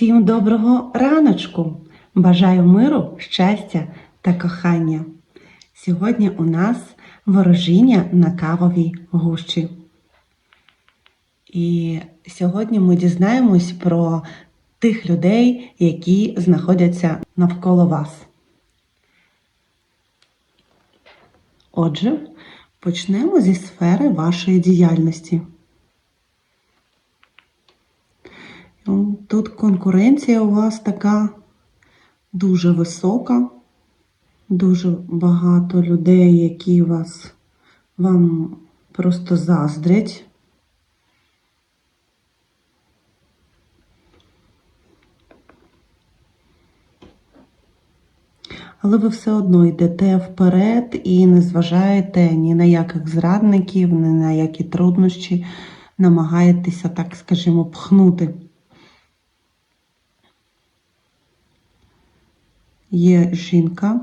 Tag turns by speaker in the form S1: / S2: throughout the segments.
S1: Всім доброго раночку! Бажаю миру, щастя та кохання. Сьогодні у нас ворожіння на кавовій гущі. І сьогодні ми дізнаємось про тих людей, які знаходяться навколо вас. Отже, почнемо зі сфери вашої діяльності. Ну, Тут конкуренція у вас така дуже висока, дуже багато людей, які вас вам просто заздрять. Але ви все одно йдете вперед і не зважаєте ні на яких зрадників, ні на які труднощі, намагаєтеся, так скажімо, пхнути. Є жінка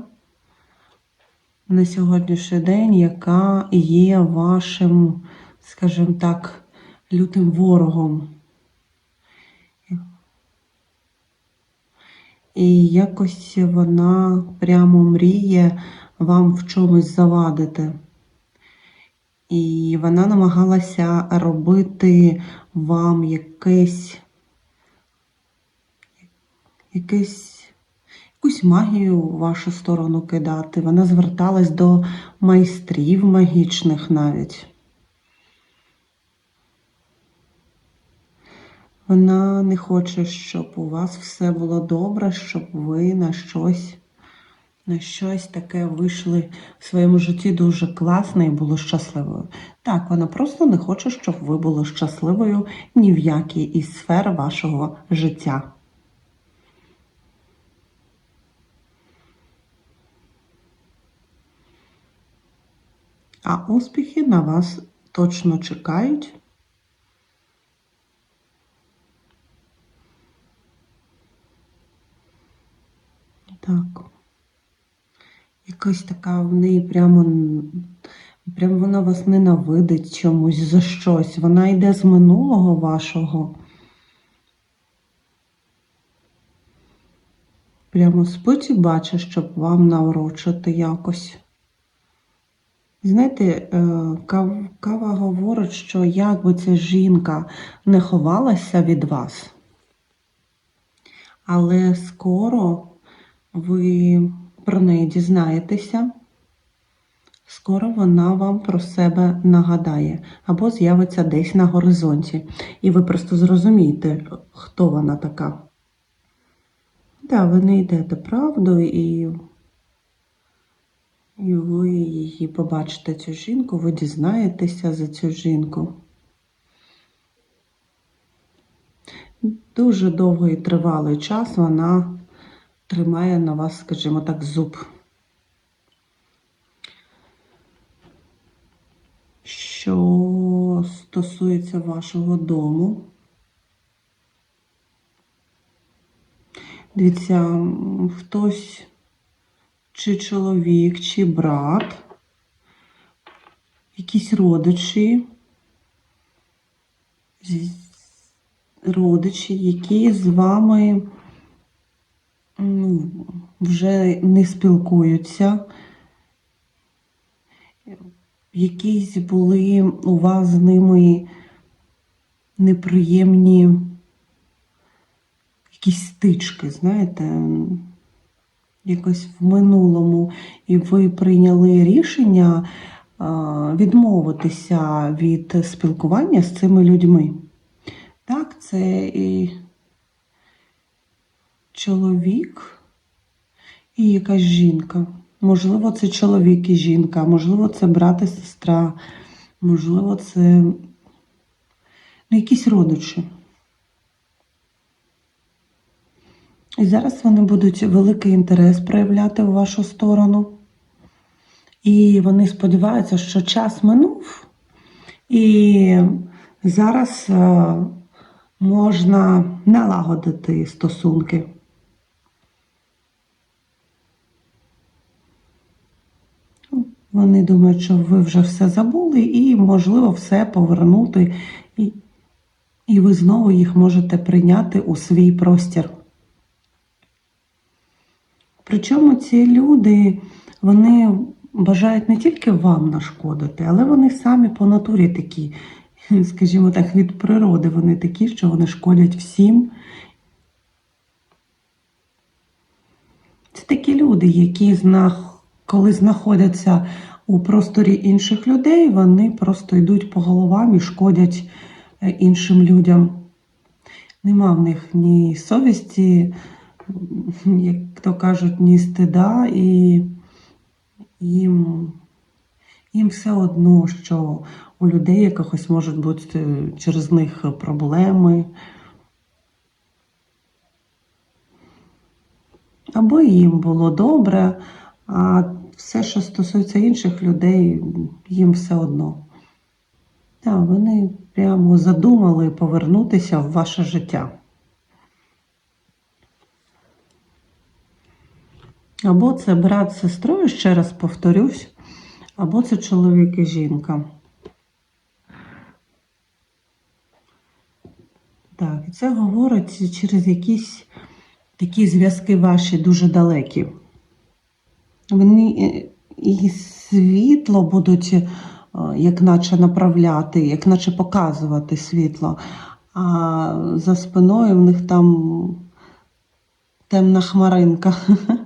S1: на сьогоднішній день, яка є вашим, скажімо так, лютим ворогом. І якось вона прямо мріє вам в чомусь завадити. І вона намагалася робити вам якесь, якесь, якусь магію в вашу сторону кидати. Вона зверталась до майстрів магічних навіть. Вона не хоче, щоб у вас все було добре, щоб ви на щось, на щось таке вийшли в своєму житті дуже класно і були щасливою. Так, вона просто не хоче, щоб ви були щасливою ні в якій із сфер вашого життя. А успіхи на вас точно чекають. Так. Якась така в неї прямо, прямо вона вас ненавидить чомусь за щось. Вона йде з минулого вашого. Прямо спить і бачить, щоб вам наврочити якось. Знаєте, е, Кава говорить, що як би ця жінка не ховалася від вас, але скоро ви про неї дізнаєтеся, скоро вона вам про себе нагадає або з'явиться десь на горизонті. І ви просто зрозумієте, хто вона така. Так, ви не йдете правду і, і ви її побачите цю жінку, ви дізнаєтеся за цю жінку. Дуже довгий тривалий час вона тримає на вас, скажімо так, зуб. Що стосується вашого дому, дивіться, хтось чи чоловік, чи брат, якісь родичі, родичі, які з вами ну, вже не спілкуються. Якісь були у вас з ними неприємні якісь стички, знаєте, якось в минулому, і ви прийняли рішення відмовитися від спілкування з цими людьми. Так, це і чоловік і якась жінка. Можливо, це чоловік і жінка, можливо, це брат і сестра, можливо, це ну, якісь родичі. І зараз вони будуть великий інтерес проявляти у вашу сторону. І вони сподіваються, що час минув, і зараз е, можна налагодити стосунки. Вони думають, що ви вже все забули і, можливо, все повернути і, І ви знову їх можете прийняти у свій простір. Причому ці люди, вони бажають не тільки вам нашкодити, але вони самі по натурі такі, скажімо так, від природи вони такі, що вони шкодять всім. Це такі люди, які знах... коли знаходяться у просторі інших людей, вони просто йдуть по головам і шкодять е, іншим людям. Нема в них ні совісті, як то кажуть, ні стида, і їм, їм все одно, що у людей якихось можуть бути через них проблеми. Аби їм було добре, а все, що стосується інших людей, їм все одно. Так, вони прямо задумали повернутися в ваше життя. Або це брат з сестрою, ще раз повторюсь, або це чоловік і жінка. Так, і це говорить через якісь такі зв'язки ваші дуже далекі. Вони е, і світло будуть, е, як наче направляти, як наче показувати світло, а за спиною в них там темна хмаринка.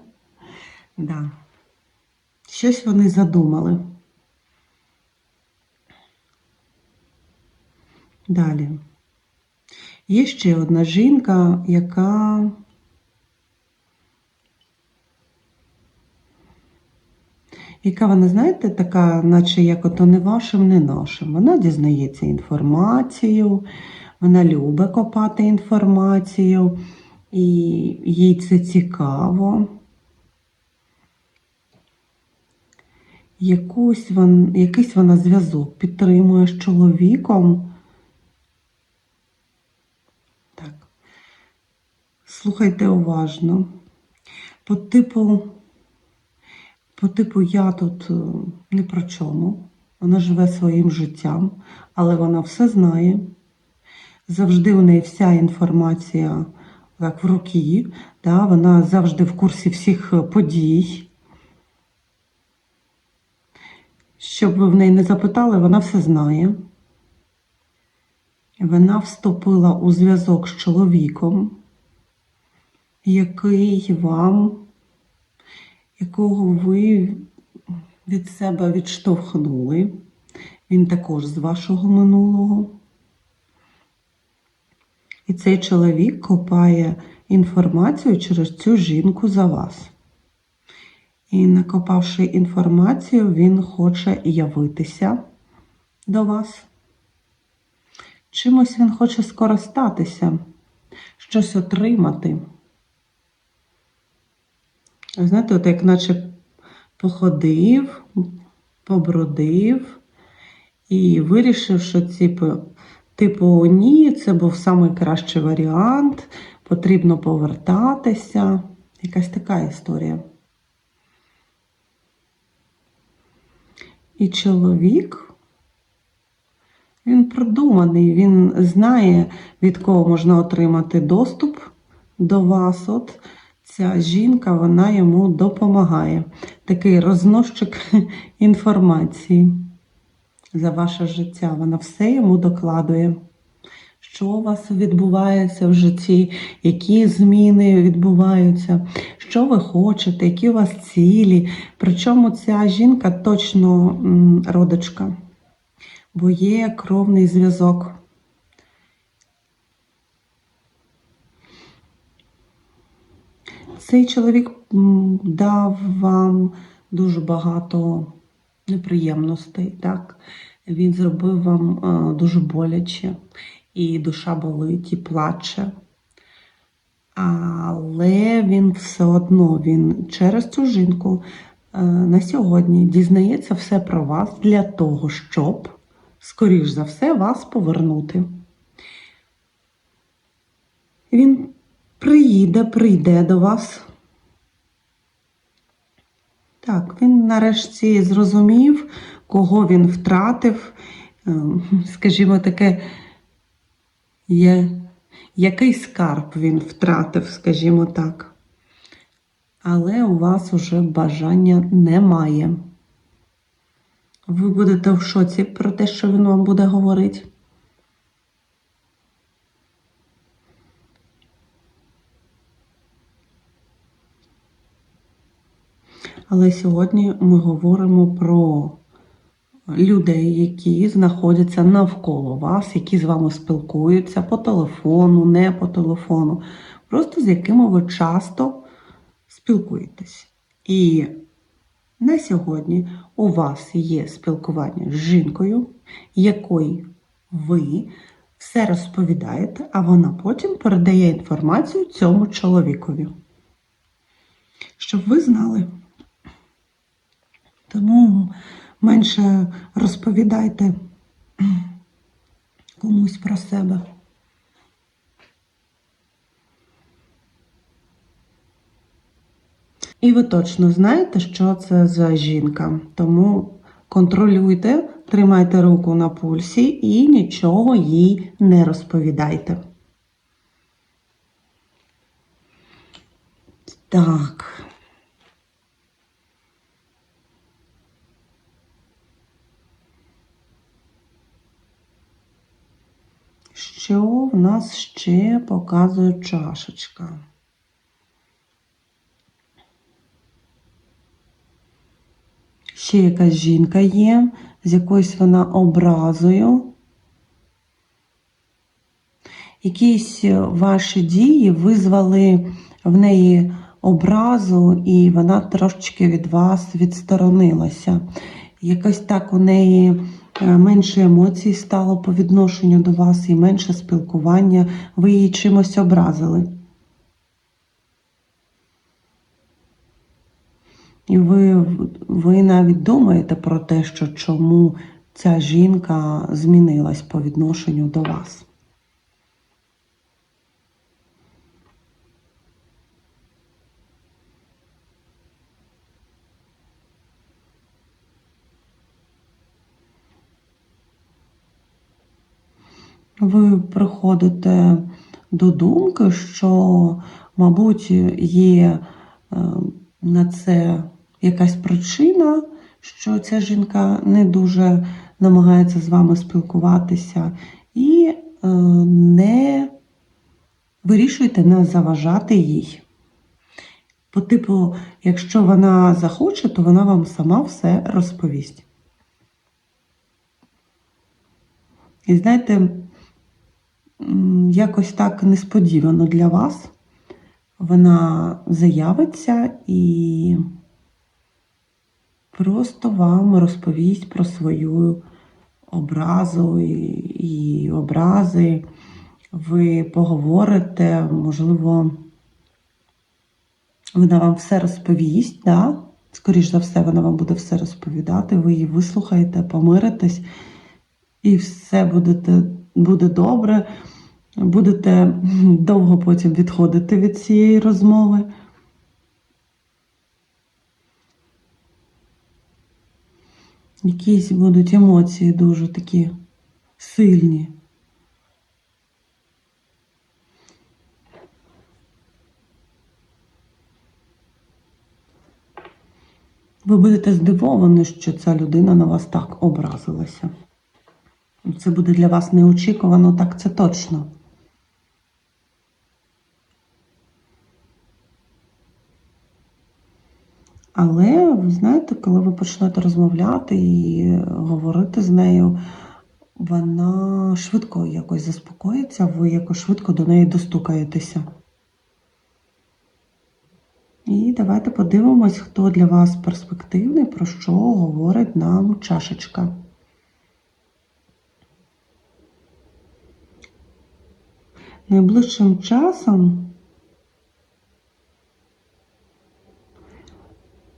S1: Да. Щось вони задумали. Далі. Є ще одна жінка, яка яка вона, знаєте, така, наче як ото не вашим, не нашим. Вона дізнається інформацію, вона любить копати інформацію, і їй це цікаво. Якусь вон, якийсь вона зв'язок підтримує з чоловіком. Так. Слухайте уважно. По типу, по типу, я тут е, ні про чому. Вона живе своїм життям, але вона все знає. Завжди у неї вся інформація так, в руки, да? вона завжди в курсі всіх е, подій. Щоб ви в неї не запитали, вона все знає. Вона вступила у зв'язок з чоловіком, який вам, якого ви від себе відштовхнули. Він також з вашого минулого. І цей чоловік копає інформацію через цю жінку за вас. І накопавши інформацію, він хоче явитися до вас. Чимось він хоче скористатися, щось отримати. Знаєте, от як наче походив, побродив і вирішив, що типу, типу ні, це був найкращий варіант, потрібно повертатися. Якась така історія. І чоловік, він продуманий, він знає, від кого можна отримати доступ до вас. От ця жінка, вона йому допомагає. Такий розносчик інформації за ваше життя. Вона все йому докладує. Що у вас відбувається в житті, які зміни відбуваються, що ви хочете, які у вас цілі. Причому ця жінка точно родичка, бо є кровний зв'язок. Цей чоловік дав вам дуже багато неприємностей, так? Він зробив вам е, дуже боляче, і душа болить, і плаче. Але він все одно він через цю жінку е, на сьогодні дізнається все про вас для того, щоб, скоріш за все, вас повернути. Він приїде, прийде до вас. Так, він нарешті зрозумів, кого він втратив, е, скажімо таке, Є який скарб він втратив, скажімо так. Але у вас уже бажання немає. Ви будете в шоці про те, що він вам буде говорити. Але сьогодні ми говоримо про людей, які знаходяться навколо вас, які з вами спілкуються по телефону, не по телефону, просто з якими ви часто спілкуєтесь. І на сьогодні у вас є спілкування з жінкою, якої ви все розповідаєте, а вона потім передає інформацію цьому чоловікові. Щоб ви знали. Тому менше розповідайте комусь про себе. І ви точно знаєте, що це за жінка. Тому контролюйте, тримайте руку на пульсі і нічого їй не розповідайте. Так. Що в нас ще показує чашечка? Ще якась жінка є, з якоюсь вона образою. Якісь ваші дії визвали в неї образу, і вона трошечки від вас відсторонилася. Якось так у неї е, менше емоцій стало по відношенню до вас і менше спілкування. Ви її чимось образили. І ви, ви навіть думаєте про те, що чому ця жінка змінилась по відношенню до вас. Ви приходите до думки, що, мабуть, є е, на це якась причина, що ця жінка не дуже намагається з вами спілкуватися, і е, не вирішуйте не заважати їй. По типу, якщо вона захоче, то вона вам сама все розповість. І знаєте, якось так несподівано для вас вона заявиться і просто вам розповість про свою образу і образи. Ви поговорите, можливо, вона вам все розповість, да? скоріш за все, вона вам буде все розповідати, ви її вислухаєте, помиритесь, і все будете, буде добре. Будете довго потім відходити від цієї розмови. Якісь будуть емоції дуже такі сильні. Ви будете здивовані, що ця людина на вас так образилася. Це буде для вас неочікувано, так це точно. Але, ви знаєте, коли ви почнете розмовляти і говорити з нею, вона швидко якось заспокоїться, ви якось швидко до неї достукаєтеся. І давайте подивимось, хто для вас перспективний, про що говорить нам чашечка. Найближчим часом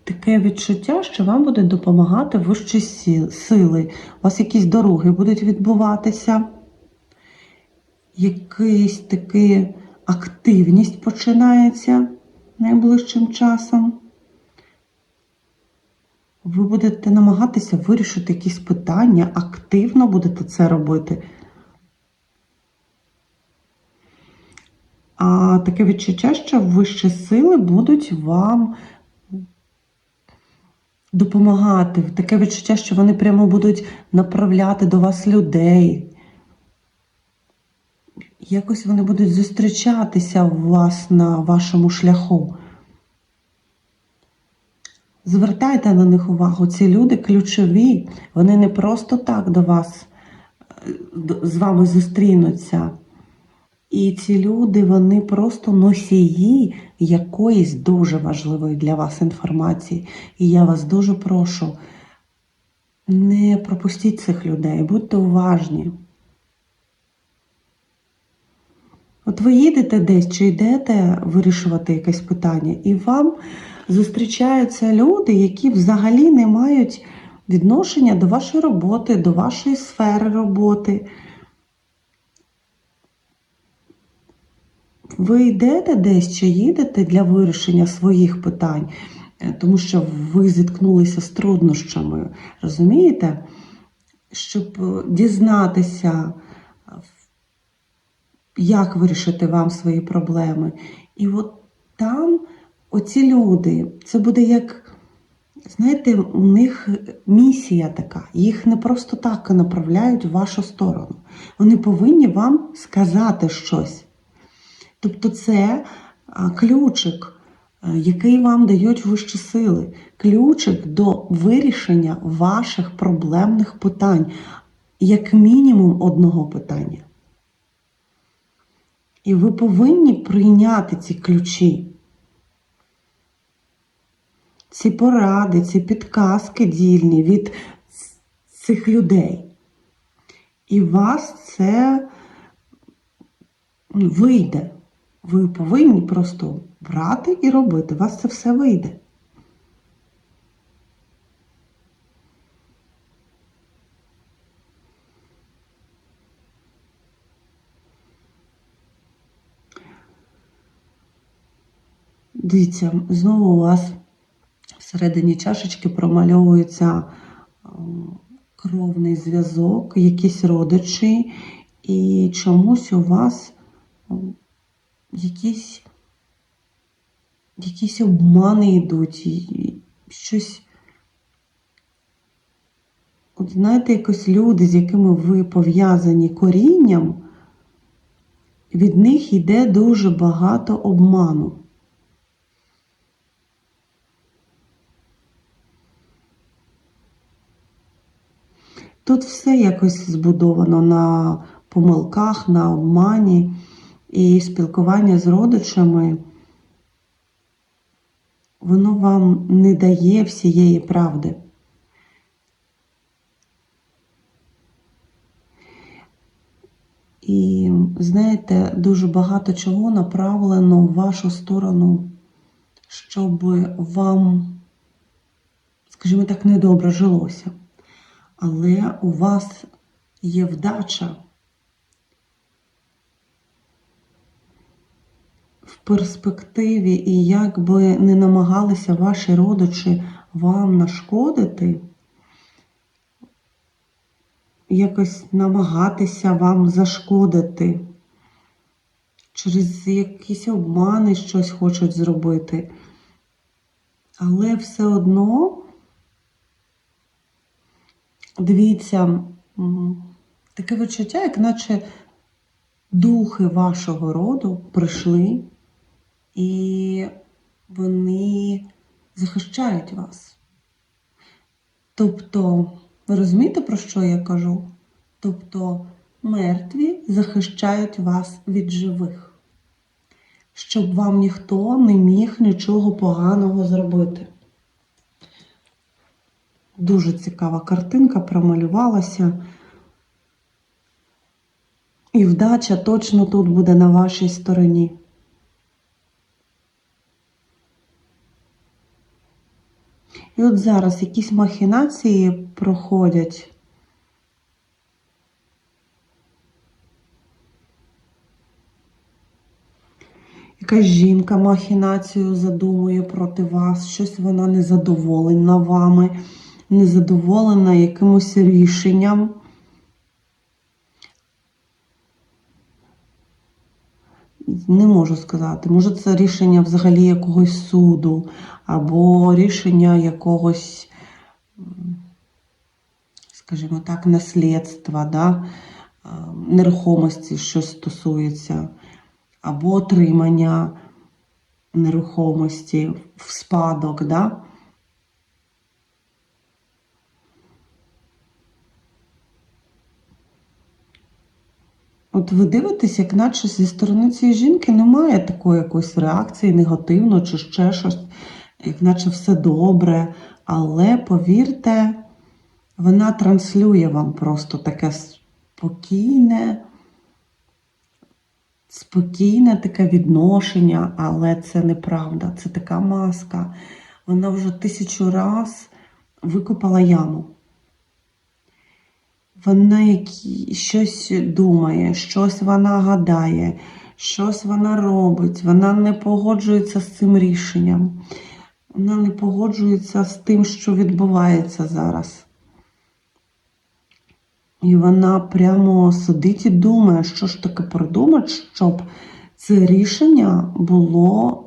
S1: таке відчуття, що вам буде допомагати вищі сили. У вас якісь дороги будуть відбуватися, якась така активність починається найближчим часом. Ви будете намагатися вирішити якісь питання, активно будете це робити. а, таке відчуття, що вищі сили будуть вам допомагати. Таке відчуття, що вони прямо будуть направляти до вас людей. Якось вони будуть зустрічатися у вас на вашому шляху. Звертайте на них увагу, ці люди ключові, вони не просто так до вас е, з вами зустрінуться. І ці люди, вони просто носії якоїсь дуже важливої для вас інформації. І я вас дуже прошу, не пропустіть цих людей, будьте уважні. От ви їдете десь чи йдете вирішувати якесь питання, і вам зустрічаються люди, які взагалі не мають відношення до вашої роботи, до вашої сфери роботи. Ви йдете десь чи їдете для вирішення своїх питань, е, тому що ви зіткнулися з труднощами, розумієте? Щоб е, дізнатися, е, як вирішити вам свої проблеми. І от там оці люди, це буде як, знаєте, у них місія така. Їх не просто так направляють в вашу сторону. Вони повинні вам сказати щось. Тобто це ключик, який вам дають вищі сили, ключик до вирішення ваших проблемних питань, як мінімум одного питання. І ви повинні прийняти ці ключі, ці поради, ці підказки дільні від цих людей. І вас це вийде. Ви повинні просто брати і робити. У вас це все вийде. Дивіться, знову у вас всередині чашечки промальовується ем, кровний зв'язок, якісь родичі, і чомусь у вас ем, якісь, якісь обмани йдуть, щось. От знаєте, якось люди, з якими ви пов'язані корінням, від них йде дуже багато обману. Тут все якось збудовано на помилках, на обмані і спілкування з родичами, воно вам не дає всієї правди. І знаєте, дуже багато чого направлено в вашу сторону, щоб вам, скажімо так, недобре жилося. Але у вас є вдача в перспективі, і як би не намагалися ваші родичі вам нашкодити, якось намагатися вам зашкодити, через якісь обмани щось хочуть зробити. Але все одно, дивіться, таке відчуття, як наче духи вашого роду прийшли і вони захищають вас. Тобто, ви розумієте, про що я кажу? Тобто, мертві захищають вас від живих, щоб вам ніхто не міг нічого поганого зробити. Дуже цікава картинка промалювалася. І вдача точно тут буде на вашій стороні. І от зараз якісь махінації проходять. Якась жінка махінацію задумує проти вас, щось вона незадоволена вами, незадоволена якимось рішенням. Не можу сказати. Може, це рішення взагалі якогось суду, або рішення якогось, скажімо так, наслідства, да? е, нерухомості, що стосується, або отримання нерухомості в спадок. Да? От ви дивитесь, як наче зі сторони цієї жінки немає такої якоїсь реакції негативно чи ще щось, як наче все добре. Але повірте, вона транслює вам просто таке спокійне, спокійне таке відношення, але це неправда. Це така маска. Вона вже тисячу раз викопала яму. Вона які, щось думає, щось вона гадає, щось вона робить, вона не погоджується з цим рішенням. Вона не погоджується з тим, що відбувається зараз. І вона прямо сидить і думає, що ж таке придумати, щоб це рішення було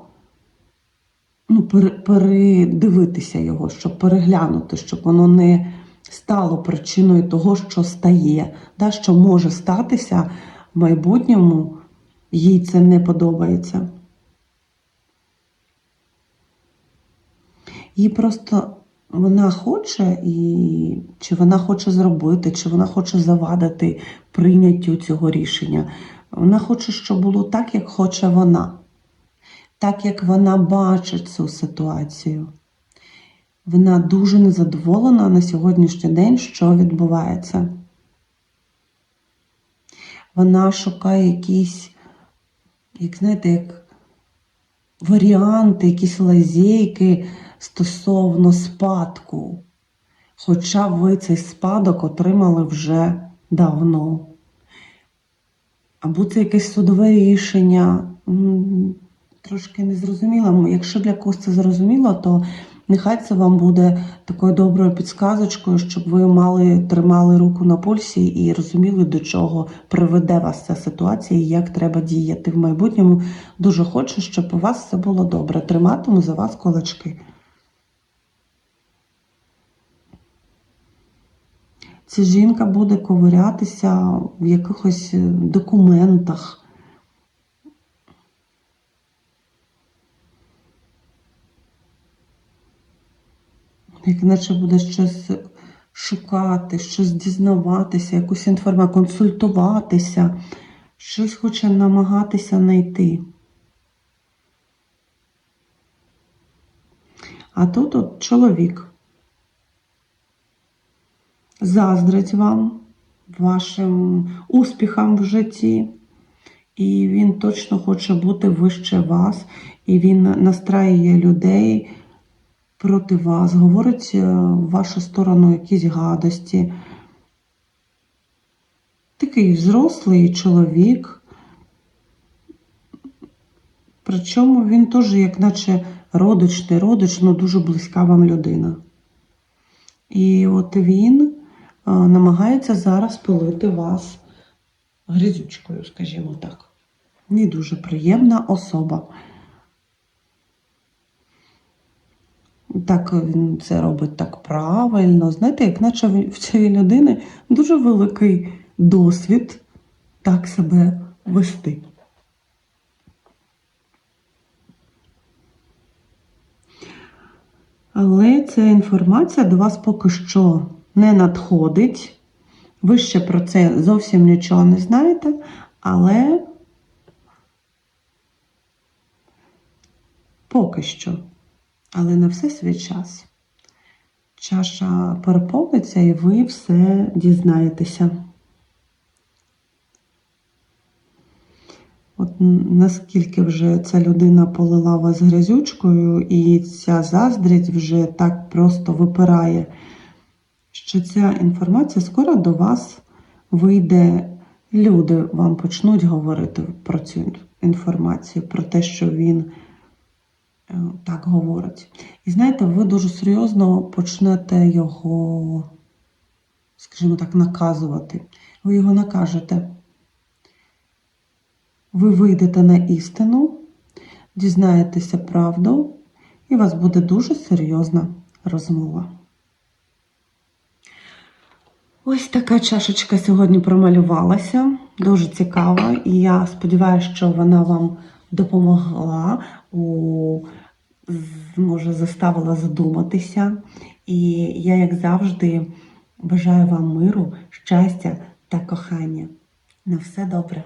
S1: ну, передивитися його, щоб переглянути, щоб воно не стало причиною того, що стає, да, що може статися в майбутньому, їй це не подобається. Їй просто вона хоче, і чи вона хоче зробити, чи вона хоче завадити прийняттю цього рішення. Вона хоче, щоб було так, як хоче вона, так як вона бачить цю ситуацію. Вона дуже незадоволена на сьогоднішній день, що відбувається. Вона шукає якісь, як знаєте, як варіанти, якісь лазейки стосовно спадку. Хоча ви цей спадок отримали вже давно. Або це якесь судове рішення. Трошки незрозуміло. Якщо для когось це зрозуміло, то нехай це вам буде такою доброю підсказочкою, щоб ви мали, тримали руку на пульсі і розуміли, до чого приведе вас ця ситуація і як треба діяти в майбутньому. Дуже хочу, щоб у вас все було добре. Триматиму за вас кулачки. Ця жінка буде ковирятися в якихось документах. Як наче буде щось шукати, щось дізнаватися, якусь інформацію, консультуватися, щось хоче намагатися знайти. А тут от чоловік заздрить вам, вашим успіхам в житті. І він точно хоче бути вище вас, і він настраює людей проти вас, говорить е, в вашу сторону якісь гадості. Такий взрослий чоловік. Причому він теж, як наче родич, не родич, але дуже близька вам людина. І от він е, намагається зараз пилити вас грізючкою, скажімо так. Не дуже приємна особа. Так він це робить так правильно. Знаєте, як наче в в цієї людини дуже великий досвід так себе вести. Але ця інформація до вас поки що не надходить. Ви ще про це зовсім нічого не знаєте, але поки що. Але на все свій час. Чаша переповниться, і ви все дізнаєтеся. От наскільки вже ця людина полила вас грязючкою, і ця заздрість вже так просто випирає, що ця інформація скоро до вас вийде. Люди вам почнуть говорити про цю інформацію, про те, що він так говорить. І знаєте, ви дуже серйозно почнете його, скажімо так, наказувати. Ви його накажете. ви вийдете на істину, дізнаєтеся правду, і у вас буде дуже серйозна розмова. Ось така чашечка сьогодні промалювалася, дуже цікава, і я сподіваюся, що вона вам допомогла, у, може, заставила задуматися. І я, як завжди, бажаю вам миру, щастя та кохання. На все добре.